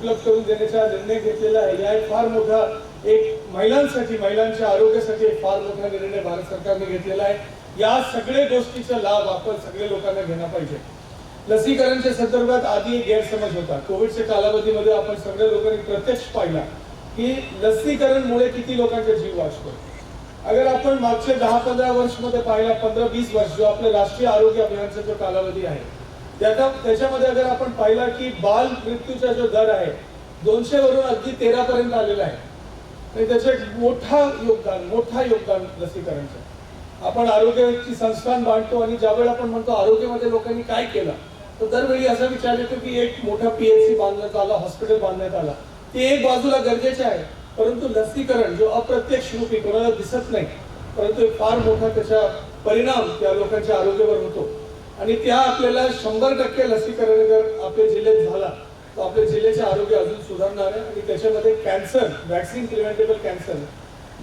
उपलब्ध करून देण्याचा निर्णय घेतलेला आहे. या एक फार मोठा एक महिलांसाठी महिलांच्या आरोग्यासाठी एक फार मोठा निर्णय भारत सरकारने घेतलेला आहे. या सगळ्या गोष्टीचा लाभ आपण सगळे लोकांना घेणं पाहिजे. लसीकरणच्या संदर्भात आधी एक गैरसमज होता. कोविडच्या कालावधीमध्ये आपण सगळ्या लोकांनी प्रत्यक्ष पाहिला की लसीकरणमुळे किती लोकांचा जीव वाचतो अगर आपण मागच्या दहा पंधरा वर्षमध्ये पाहिला पंधरा वीस वर्ष जो आपलं राष्ट्रीय आरोग्य अभियानचा जो कालावधी आहे त्याचा त्याच्यामध्ये अगर आपण पाहिला की बाल मृत्यूचा जो दर आहे दोनशे वरून अगदी तेरा पर्यंत आलेला आहे. आणि त्याचं एक मोठा योगदान मोठा योगदान लसीकरणचं. आपण आरोग्याची संस्थान बांधतो आणि ज्यावेळी आपण म्हणतो आरोग्यामध्ये लोकांनी काय केलं तर दरवेळी असा विचार येतो की एक मोठा पीएचसी बांधण्यात आला हॉस्पिटल बांधण्यात आला. ते एक बाजूला गरजेचे आहे परंतु लसीकरण जो अप्रत्यक्ष रूपी कोणाला दिसत नाही परंतु फार मोठा त्याचा परिणाम त्या लोकांच्या आरोग्यावर होतो. आणि त्या आपल्याला शंभर टक्के लसीकरण जर आपल्या जिल्ह्यात झाला तर आपल्या जिल्ह्याचे आरोग्य अजून सुधारणार आहे. आणि त्याच्यामध्ये कॅन्सर वॅक्सिन प्रिव्हेंटेबल कॅन्सर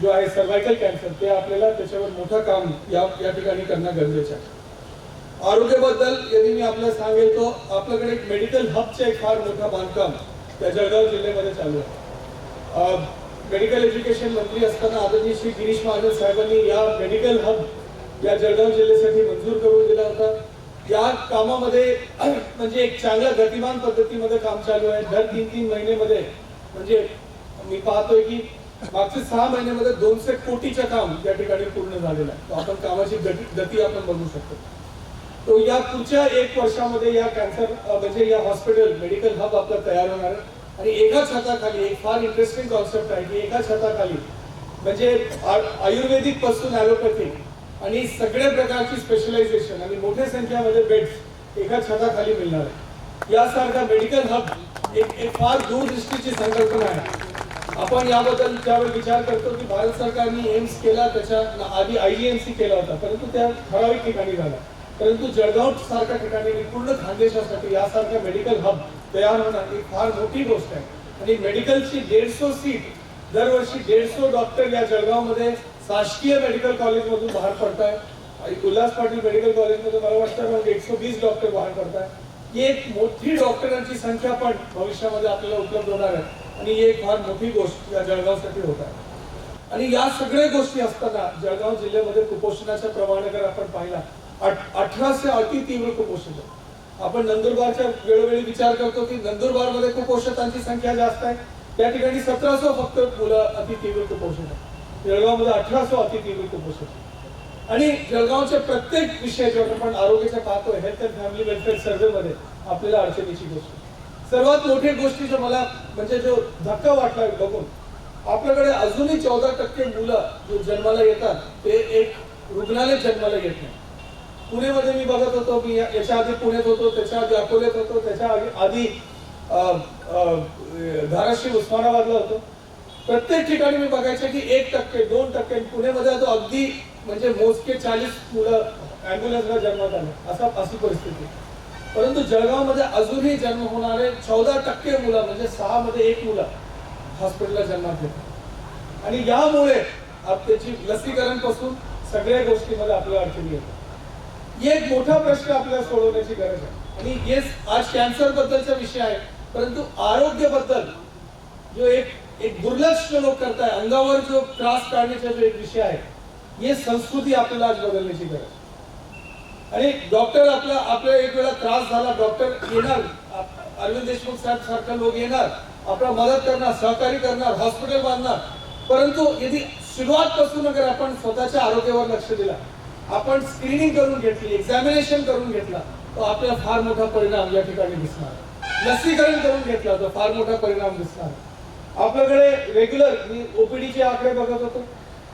जो आहे सर्वायकल कॅन्सर ते आपल्याला त्याच्यावर मोठं काम या या ठिकाणी करणं गरजेचं आहे. आरोग्याबद्दल यदि मी आपल्याला सांगेल तो आपल्याकडे एक मेडिकल हबचे एक फार मोठं बांधकाम त्या जळगाव जिल्ह्यामध्ये चालू आहे. मेडिकल एज्युकेशन मंत्री असताना आदरणीय श्री गिरीश महाजन साहेबांनी या मेडिकल हब या जळगाव जिल्ह्यासाठी मंजूर करून दिला. कामामध्ये म्हणजे एक चांगल्या गतिमान पद्धतीमध्ये काम चालू आहे. दर तीन तीन महिन्यामध्ये म्हणजे मी पाहतोय की मागच्या सहा महिन्यामध्ये दोनशे कोटीचं काम या ठिकाणी पूर्ण झालेलं आहे. आपण कामाची गती आपण बघू शकतो. तो या पुढच्या एक वर्षामध्ये या कॅन्सर म्हणजे या हॉस्पिटल मेडिकल हब आपला तयार होणार आहे. आणि एकाच हाताखाली एक फार इंटरेस्टिंग कॉन्सेप्ट आहे की एकाच हाताखाली म्हणजे आयुर्वेदिकपासून ॲलोपॅथिक आणि सगळ्या प्रकारची स्पेशलायझेशन आणि मोठ्या संख्यामध्ये बेड्स एकाच छताखाली मिळणार आहे यासारखा मेडिकल हब एक एक फार दूरदृष्टीची संकल्पना आहे. आपण याबद्दल ज्यावेळी विचार करतो की भारत सरकारने एम्स केला त्याच्या आधी आय एम सी केला होता परंतु त्या ठराविक ठिकाणी झाला. परंतु जळगाव सारख्या ठिकाणी पूर्ण खानदेशासाठी यासारख्या मेडिकल हब तयार होणार ही फार मोठी गोष्ट आहे. आणि मेडिकलची दीडशे सीट दरवर्षी दीडशे डॉक्टर या जळगावमध्ये शासकीय मेडिकल कॉलेजमधून बाहेर पडताय. उल्हास पाटील मेडिकल कॉलेजमध्ये मला वाटतं एकशे वीस डॉक्टर बाहेर पडताय. ही एक मोठी डॉक्टरांची संख्या पण भविष्यामध्ये आपल्याला उपलब्ध होणार आहे. आणि ही एक फार मोठी गोष्ट या जळगावसाठी होत आहे. आणि या सगळ्या गोष्टी असताना जळगाव जिल्ह्यामध्ये कुपोषणाच्या प्रमाणाकडे आपण पाहिला. अठराशे अति तीव्र कुपोषण आपण नंदुरबारच्या वेळोवेळी विचार करतो की नंदुरबारमध्ये कुपोषितांची संख्या जास्त आहे. त्या ठिकाणी सतराशे फक्त मुलं अति तीव्र कुपोषण आहे जळगावमध्ये अठराशे अतिथी मी कुपोषण आहे. आणि जळगावच्या प्रत्येक विषय जेव्हा आपण आरोग्याच्या पाहतो हेल्थ अँड फॅमिली वेलफेअर सर्व्हेमध्ये आपल्याला अडचणीची गोष्ट. सर्वात मोठी गोष्टी जो मला म्हणजे जो धक्का वाटला बघून आपल्याकडे अजूनही चौदा टक्के मुलं जो जन्माला येतात ते एक रुग्णालय जन्माला येत नाही. पुणेमध्ये मी बघत होतो मी याच्या आधी पुण्यात होतो त्याच्या आधी अकोल्यात होतो त्याच्या आधी- आधी धाराशिव उस्मानाबादला होतो. प्रत्येक ठिकाणी मी बघायचं की एक टक्के दोन टक्के पुण्यामध्ये तो अगदी म्हणजे मोजके चाळीस मुलं अँब्युलन्सला जन्मात आले. असा अशी परिस्थिती. परंतु जळगावमध्ये अजूनही जन्म होणारे चौदा टक्के मुलं म्हणजे सहा मध्ये एक मुलं हॉस्पिटलला जन्मात येतात. आणि यामुळे आप- त्याची लसीकरणपासून सगळ्या गोष्टीमध्ये आपल्याला अडचणी येतात. एक मोठा प्रश्न आपल्याला सोडवण्याची गरज आहे. आणि येस आज कॅन्सर बद्दलचा विषय आहे परंतु आरोग्याबद्दल जो एक एक दुर्लक्ष लोक करताय अंगावर जो त्रास काढण्याचा जो एक विषय आहे हे संस्कृती आपल्याला आज बदलण्याची गरज आणि डॉक्टर आपला आपला एक वेळा त्रास झाला डॉक्टर येणार अरविंद देशमुख साहेब सारखा लोक येणार आपला मदत करणार सहकार्य करणार हॉस्पिटल बांधणार. परंतु यदि सुरुवात पासून अगर आपण स्वतःच्या आरोग्यावर लक्ष दिला आपण स्क्रीनिंग करून घेतली एक्झामिनेशन करून घेतला तर आपल्याला फार मोठा परिणाम या ठिकाणी दिसणार. लसीकरण करून घेतला तर फार मोठा परिणाम दिसणार. आपल्याकडे रेग्युलर मी ओपीडीचे आकडे बघत होतो.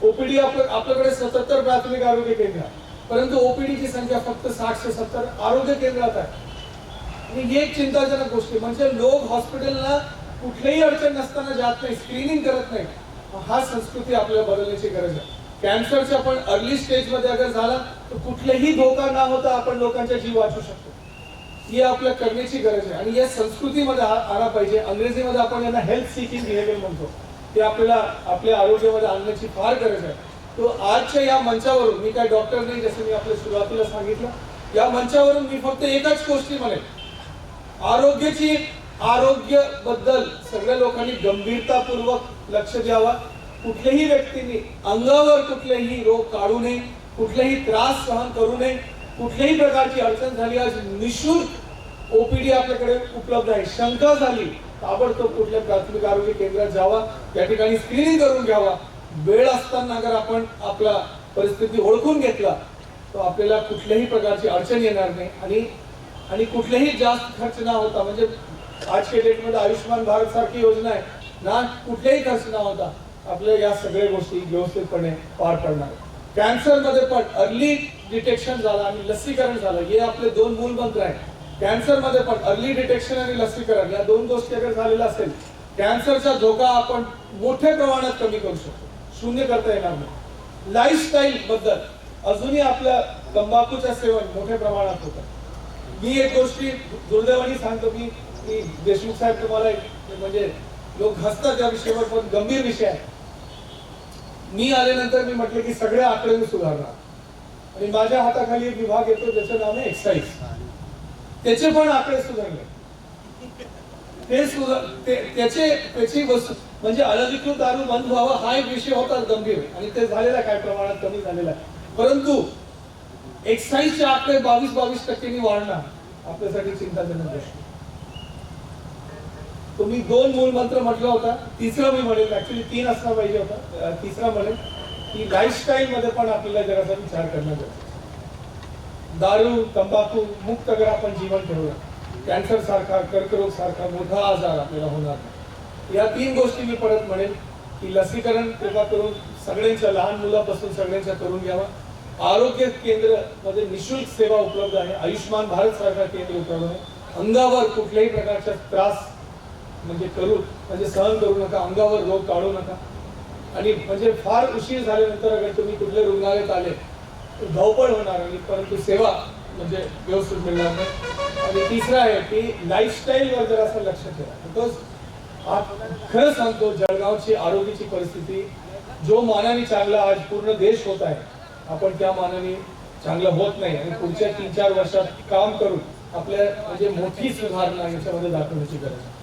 ओपीडी आपल्याकडे सत्तर प्राथमिक आरोग्य केंद्र आहे. परंतु ओपीडीची संख्या फक्त साठ ते सत्तर आरोग्य केंद्रात आहे. आणि ही एक चिंताजनक गोष्ट म्हणजे लोक हॉस्पिटलला कुठलीही अडचण नसताना जात नाही स्क्रीनिंग करत नाही. हा संस्कृती आपल्याला बदलण्याची गरज आहे. कॅन्सरच्या आपण अर्ली स्टेजमध्ये अगर झाला तर कुठलेही धोका न होता आपण लोकांचा जीव वाचू शकतो. ही आपल्या करण्याची गरज आहे. आणि या संस्कृतीमध्ये आ- आला पाहिजे. अंग्रेजीमध्ये आपण यांना हेल्थ सिकिंग बिहेवियर म्हणतो. ते आपल्याला आपल्या आरोग्यामध्ये आणण्याची फार गरज आहे. तो आजच्या या मंचावरून मी काय डॉक्टर नाही जसं मी आपल्या सुरुवातीला सांगितलं या मंचावरून मी फक्त एकाच गोष्टी म्हणेन. आरोग्याची आरोग्यबद्दल सगळ्या लोकांनी गंभीरतापूर्वक लक्ष द्यावा. कुठल्याही व्यक्तीने अंगावर कुठलेही रोग काढू नये. कुठलेही त्रास सहन करू नये. कुठल्याही प्रकारची अडचण झाली आज निशुल्क ओपीडी आपल्याकडे उपलब्ध आहे. शंका झाली ताबडतोब कुठल्या प्राथमिक आरोग्य केंद्रात जावा त्या ठिकाणी स्क्रीनिंग करून घ्यावा. वेळ असताना अगर आपण आपला परिस्थिती ओळखून घेतला तर आपल्याला कुठल्याही प्रकारची अडचण येणार नाही. आणि आणि कुठलेही जास्त खर्च न होता म्हणजे आजच्या डेटमध्ये आयुष्यमान भारत सारखी योजना आहे ना कुठलेही खर्च न होता आपल्या या सगळ्या गोष्टी व्यवस्थितपणे पार पडणार. कॅन्सरमध्ये पण अर्ली डिटेक्शन झालं आणि लसीकरण झालं. हे आपले दोन मूलमंत्र आहेत. कॅन्सरमध्ये पण अर्ली डिटेक्शन आणि लसीकरण या दोन गोष्टी अगर झालेल्या असेल कॅन्सरचा धोका आपण मोठ्या प्रमाणात कमी करू शकतो. शून्य करता येणार नाही. लाईफस्टाईल बद्दल अजूनही आपलं तंबाखूचं सेवन मोठ्या प्रमाणात होतं. मी एक गोष्टी दुर्दैवाने सांगतो की देशमुख साहेब तुम्हाला एक- म्हणजे लोक हसतात त्या विषयावर पण गंभीर विषय आहे. मी आल्यानंतर मी म्हटलं की सगळ्या आकडे मी सुधारणार आणि माझ्या हाताखाली एक विभाग येतो ज्याचं नाव आहे एक्साईज. त्याचे पण आकडे सुधारले. ते सुधार त्याचे त्याची वस्तू म्हणजे अनधिकृत दारू बंद व्हावा हा एक विषय होता गंभीर. आणि ते झालेला आहे, काय प्रमाणात कमी झालेला आहे. परंतु एक्साईजचे आकडे बावीस बावीस टक्क्यांनी वाढणार. आपल्यासाठी चिंताजनक गोष्ट. तुम्ही दोन मूल मंत्र म्हटला होता. तिसरा मी म्हणेल ऍक्च्युली तीन असला पाहिजे होता. तिसरा म्हणेल की लाईफस्टाईल मध्ये पण आपल्याला जरासा विचार करणं गरजेचं. दारू तंबाखू मुक्त जर आपण जीवन ठेवलं कॅन्सर सारखा कर्करोग सारखा मोठा आजार आपल्याला होणार नाही. या तीन गोष्टी मी परत म्हणेल की लसीकरण कृपा करून सगळ्यांच्या लहान मुलापासून सगळ्यांच्या करून घ्यावा. आरोग्य केंद्रमध्ये निशुल्क सेवा उपलब्ध आहे. आयुष्यमान भारत सारखा केंद्र उपलब्ध आहे. अंगावर कुठल्याही प्रकारचा त्रास म्हणजे करू म्हणजे सहन करू नका अंगावर रोग काढू नका. आणि म्हणजे फार उशीर झाल्यानंतर अगर तुम्ही कुठल्या रुग्णालयात आले तर धावपळ होणार आणि परंतु सेवा म्हणजे व्यवस्थित मिळणार नाही. आणि तिसरं आहे की लाईफस्टाईलवर जर असं लक्ष ठेवा बिकॉज खरं सांगतो जळगावची आरोग्याची परिस्थिती जो मानाने चांगला आज पूर्ण देश होत आहे आपण त्या मानाने चांगलं होत नाही. आणि पुढच्या तीन चार वर्षात काम करून आपल्या म्हणजे मोठी सुधारणा याच्यामध्ये दाखवण्याची गरज आहे.